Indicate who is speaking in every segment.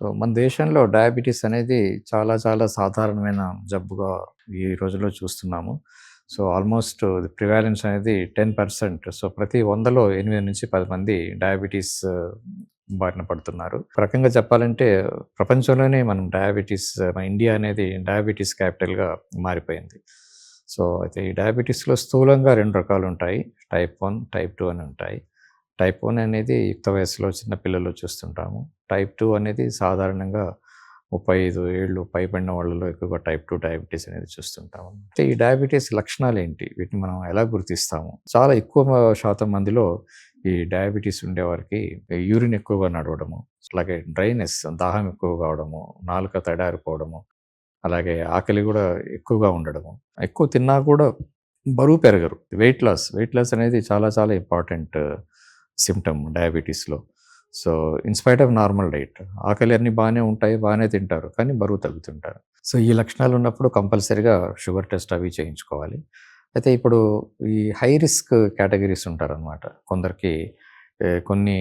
Speaker 1: So మన దేశంలో diabetes అనేది చాలా చాలా సాధారణమైన జబ్బుగా ఈ రోజుల్లో చూస్తున్నాము. సో ఆల్మోస్ట్ ప్రివాలెన్స్ అనేది టెన్ పర్సెంట్. సో ప్రతి వందలో ఎనిమిది నుంచి పది మంది డయాబెటీస్ బారిన పడుతున్నారు. ఒక రకంగా చెప్పాలంటే ప్రపంచంలోనే మనం డయాబెటీస్ మన ఇండియా అనేది డయాబెటీస్ క్యాపిటల్గా మారిపోయింది. సో అయితే ఈ డయాబెటీస్లో స్థూలంగా రెండు రకాలు ఉంటాయి. టైప్ వన్ టైప్ టూ అని ఉంటాయి. టైప్ వన్ అనేది యుక్త వయసులో చిన్న పిల్లలు చూస్తుంటాము. టైప్ టూ అనేది సాధారణంగా ముప్పై ఐదు ఏళ్ళు పైబడిన వాళ్ళలో ఎక్కువగా టైప్ టూ డయాబెటీస్ అనేది చూస్తుంటాము. అయితే ఈ డయాబెటీస్ లక్షణాలు ఏంటి? వీటిని మనం ఎలా గుర్తిస్తాము? చాలా ఎక్కువ శాతం మందిలో ఈ డయాబెటీస్ ఉండేవారికి యూరిన్ ఎక్కువగా నడవడము అలాగే డ్రైనెస్ దాహం ఎక్కువ కావడము నాలుక తడారిపోవడము అలాగే ఆకలి కూడా ఎక్కువగా ఉండడము. ఎక్కువ తిన్నా కూడా బరువు పెరగరు. వెయిట్ లాస్ వెయిట్ లాస్ అనేది చాలా చాలా important symptom డయాబెటీస్లో so in spite of normal diet ఆకలి అన్నీ బాగానే ఉంటాయి బాగానే తింటారు కానీ బరువు తగ్గుతుంటారు. సో ఈ లక్షణాలు ఉన్నప్పుడు కంపల్సరీగా షుగర్ టెస్ట్ అవి చేయించుకోవాలి. అయితే ఇప్పుడు ఈ హై రిస్క్ కేటగిరీస్ ఉంటారనమాట కొందరికి కొన్ని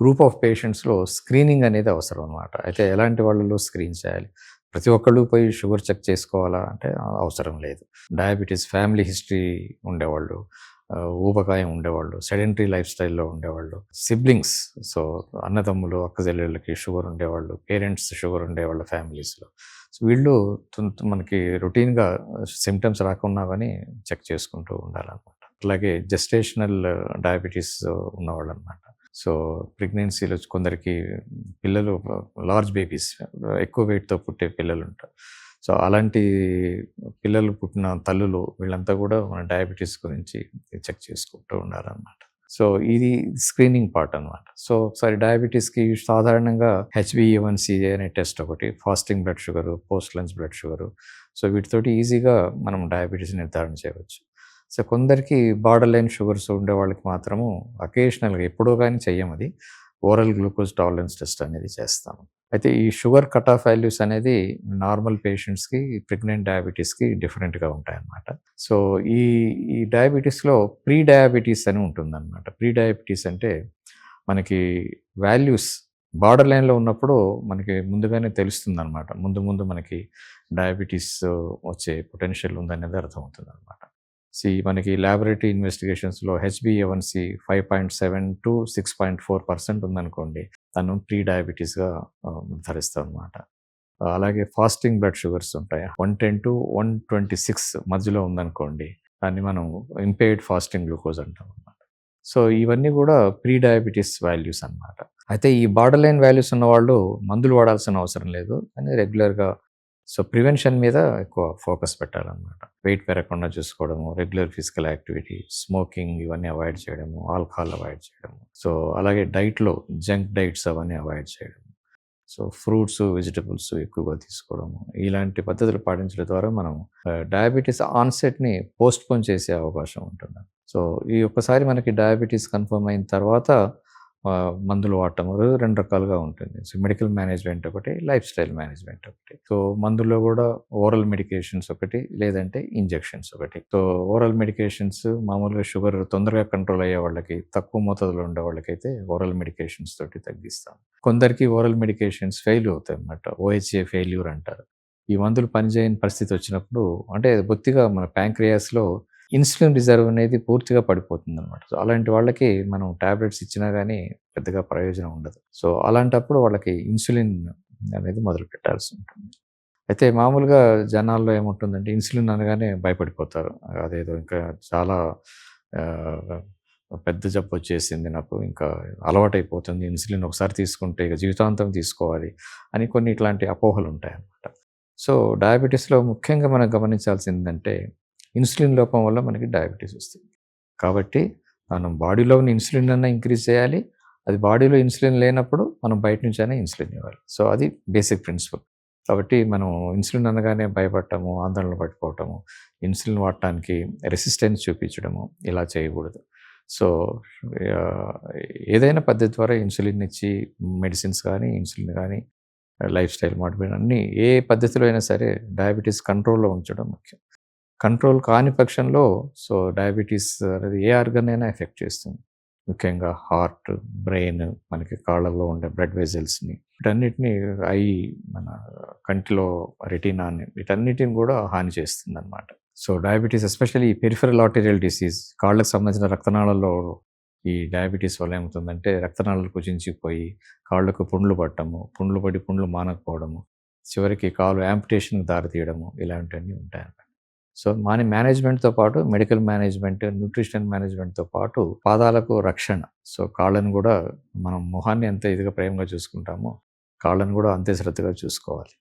Speaker 1: గ్రూప్ ఆఫ్ పేషెంట్స్లో స్క్రీనింగ్ అనేది అవసరం అనమాట అయితే ఎలాంటి వాళ్ళలో స్క్రీన్ చేయాలి? ప్రతి ఒక్కళ్ళు పోయి షుగర్ చెక్ చేసుకోవాలా? అంటే అవసరం లేదు. డయాబెటీస్ ఫ్యామిలీ హిస్టరీ ఉండేవాళ్ళు. ఊపకాయం ఊబకాయం ఉండేవాళ్ళు సెడెంటరీ లైఫ్ స్టైల్లో ఉండేవాళ్ళు. సిబ్లింగ్స్ సో అన్నదమ్ములు అక్క చెల్లెళ్ళకి షుగర్ ఉండేవాళ్ళు పేరెంట్స్ షుగర్ ఉండేవాళ్ళు ఫ్యామిలీస్లో. సో వీళ్ళు మనకి రొటీన్గా సిమ్టమ్స్ రాకున్నా కానీ చెక్ చేసుకుంటూ ఉండాలన్నమాట. అలాగే జెస్టేషనల్ డయాబెటీస్ ఉన్నవాళ్ళు అనమాట సో ప్రెగ్నెన్సీలో కొందరికి పిల్లలు లార్జ్ బేబీస్ ఎక్కువ వెయిట్తో పుట్టే పిల్లలు ఉంటారు సో అలాంటి పిల్లలు పుట్టిన తల్లులు వీళ్ళంతా కూడా మన డయాబెటీస్ గురించి చెక్ చేసుకుంటూ ఉండాలన్నమాట సో ఇది స్క్రీనింగ్ పార్ట్ అన్నమాట. సో ఒకసారి డయాబెటీస్కి సాధారణంగా H B A one C అనే టెస్ట్ ఒకటి fasting blood sugar post lunch blood sugar. So వీటితోటి ఈజీగా మనం డయాబెటీస్ నిర్ధారణ చేయవచ్చు. సో కొందరికి బార్డర్ లైన్ షుగర్స్ ఉండే వాళ్ళకి మాత్రము అకేషనల్గా ఎప్పుడో కానీ చెయ్యం అది ఓరల్ గ్లూకోజ్ టాలరెన్స్ టెస్ట్ అనేది చేస్తాము. అయితే ఈ షుగర్ కట్ ఆఫ్ వాల్యూస్ అనేది నార్మల్ పేషెంట్స్కి ప్రెగ్నెంట్ డయాబెటీస్కి డిఫరెంట్గా ఉంటాయన్నమాట. సో ఈ ఈ డయాబెటీస్లో ప్రీ డయాబెటీస్ అని ఉంటుందన్నమాట. ప్రీ డయాబెటీస్ అంటే మనకి వాల్యూస్ బార్డర్ లైన్లో ఉన్నప్పుడు మనకి ముందుగానే తెలుస్తుంది అనమాట ముందు ముందు మనకి డయాబెటీస్ వచ్చే పొటెన్షియల్ ఉందనేది అర్థమవుతుంది అనమాట సి మనకి laboratory ఇన్వెస్టిగేషన్స్లో H B A one C five point seven to six point four percent ఉందనుకోండి తను ప్రీ డయాబెటీస్గా ధరిస్తాం అనమాట అలాగే ఫాస్టింగ్ బ్లడ్ షుగర్స్ ఉంటాయి. One ten to one twenty six మధ్యలో ఉందనుకోండి దాన్ని మనం ఇంపేర్డ్ ఫాస్టింగ్ గ్లూకోజ్ అంటాం అనమాట సో ఇవన్నీ కూడా ప్రీ డయాబెటీస్ వాల్యూస్ అన్నమాట. అయితే ఈ బార్డర్ లైన్ వాల్యూస్ ఉన్న వాళ్ళు మందులు వాడాల్సిన అవసరం లేదు కానీ రెగ్యులర్గా సో ప్రివెన్షన్ మీద ఎక్కువ ఫోకస్ పెట్టాలన్నమాట. వెయిట్ పెరగకుండా చూసుకోవడము రెగ్యులర్ ఫిజికల్ యాక్టివిటీ స్మోకింగ్ ఇవన్నీ అవాయిడ్ చేయడము ఆల్కహాల్ అవాయిడ్ చేయడము. సో అలాగే డైట్లో జంక్ డైట్స్ అవన్నీ అవాయిడ్ చేయడము. సో ఫ్రూట్స్ వెజిటబుల్స్ ఎక్కువగా తీసుకోవడము. ఇలాంటి పద్ధతులు పాటించడం ద్వారా మనం డయాబెటీస్ ఆన్సెట్ని పోస్ట్పోన్ చేసే అవకాశం ఉంటుంది. సో ఈ ఒక్కసారి మనకి డయాబెటీస్ కన్ఫర్మ్ అయిన తర్వాత మందులు వాడటం రెండు రకాలుగా ఉంటుంది. సో మెడికల్ మేనేజ్మెంట్ ఒకటి లైఫ్ స్టైల్ మేనేజ్మెంట్ ఒకటి. సో మందుల్లో కూడా ఓరల్ మెడికేషన్స్ ఒకటి లేదంటే ఇంజెక్షన్స్ ఒకటి. సో ఓరల్ మెడికేషన్స్ మామూలుగా షుగర్ తొందరగా కంట్రోల్ అయ్యే వాళ్ళకి తక్కువ మోతాదులో ఉండే వాళ్ళకైతే ఓరల్ మెడికేషన్స్ తోటి తగ్గిస్తాం. కొందరికి ఓరల్ మెడికేషన్స్ ఫెయిల్ అవుతాయి అన్నమాట ఓహెచ్ఏ ఫెయిల్యూర్ అంటారు. ఈ మందులు పనిచేయని పరిస్థితి వచ్చినప్పుడు అంటే బొత్తిగా మన ప్యాంక్రియాస్లో ఇన్సులిన్ రిజర్వ్ అనేది పూర్తిగా పడిపోతుంది అనమాట సో అలాంటి వాళ్ళకి మనం టాబ్లెట్స్ ఇచ్చినా కానీ పెద్దగా ప్రయోజనం ఉండదు. సో అలాంటప్పుడు వాళ్ళకి ఇన్సులిన్ అనేది మొదలు పెట్టాల్సి ఉంటుంది. అయితే మామూలుగా జనాల్లో ఏముంటుందంటే ఇన్సులిన్ అనగానే భయపడిపోతారు. అదేదో ఇంకా చాలా పెద్ద జబ్బు వచ్చేసింది నాకు ఇంకా అలవాటైపోతుంది. ఇన్సులిన్ ఒకసారి తీసుకుంటే ఇక జీవితాంతం తీసుకోవాలి అని కొన్ని ఇట్లాంటి అపోహలు ఉంటాయి అన్నమాట సో డయాబెటీస్లో ముఖ్యంగా మనం గమనించాల్సిందంటే ఇన్సులిన్ లోపం వల్ల మనకి డయాబెటీస్ వస్తుంది. కాబట్టి మనం బాడీలో ఉన్న ఇన్సులిన్ అన్న ఇంక్రీజ్ చేయాలి. అది బాడీలో ఇన్సులిన్ లేనప్పుడు మనం బయట నుంచి అయినా ఇన్సులిన్ ఇవ్వాలి. సో అది బేసిక్ ప్రిన్సిపల్. కాబట్టి మనం ఇన్సులిన్ అనగానే భయపడటము ఆందోళన పడిపోవటము ఇన్సులిన్ వాడటానికి రెసిస్టెన్స్ చూపించడము ఇలా చేయకూడదు. సో ఏదైనా పద్ధతి ద్వారా ఇన్సులిన్ ఇచ్చి మెడిసిన్స్ కానీ ఇన్సులిన్ కానీ లైఫ్ స్టైల్ మోడిఫికేషన్ అన్నీ ఏ పద్ధతిలో అయినా సరే డయాబెటీస్ కంట్రోల్లో ఉంచడం ముఖ్యం. కంట్రోల్ కాని పక్షంలో సో డయాబెటీస్ అనేది ఏ ఆర్గన్ అయినా ఎఫెక్ట్ చేస్తుంది ముఖ్యంగా హార్ట్, బ్రెయిన్, మనకి కాళ్ళలో ఉండే బ్లడ్ వెజల్స్ని వీటన్నిటిని ఐ మన కంటిలో రెటీనాన్ని వీటన్నిటిని కూడా హాని చేస్తుందనమాట. So, diabetes especially peripheral arterial disease కాళ్ళకు సంబంధించిన రక్తనాళాల్లో ఈ డయాబెటీస్ వల్ల ఏమవుతుందంటే రక్తనాళాలు కుచించిపోయి కాళ్ళకు పుండ్లు పట్టము పుండ్లు పడి పుండ్లు మానకపోవడము, చివరికి కాలు యాంపిటేషన్కి దారి తీయడము ఇలాంటివన్నీ ఉంటాయన్నమాట. సో, మన మేనేజ్‌మెంట్‌తో పాటు మెడికల్ మేనేజ్‌మెంట్, న్యూట్రిషన్ మేనేజ్‌మెంట్‌తో పాటు పాదాలకు రక్షణ. సో, కాళ్ళను కూడా మనం మొహాన్ని ఎంత ఇదిగా ప్రేమగా చూసుకుంటామో కాళ్ళను కూడా అంతే శ్రద్ధగా చూసుకోవాలి.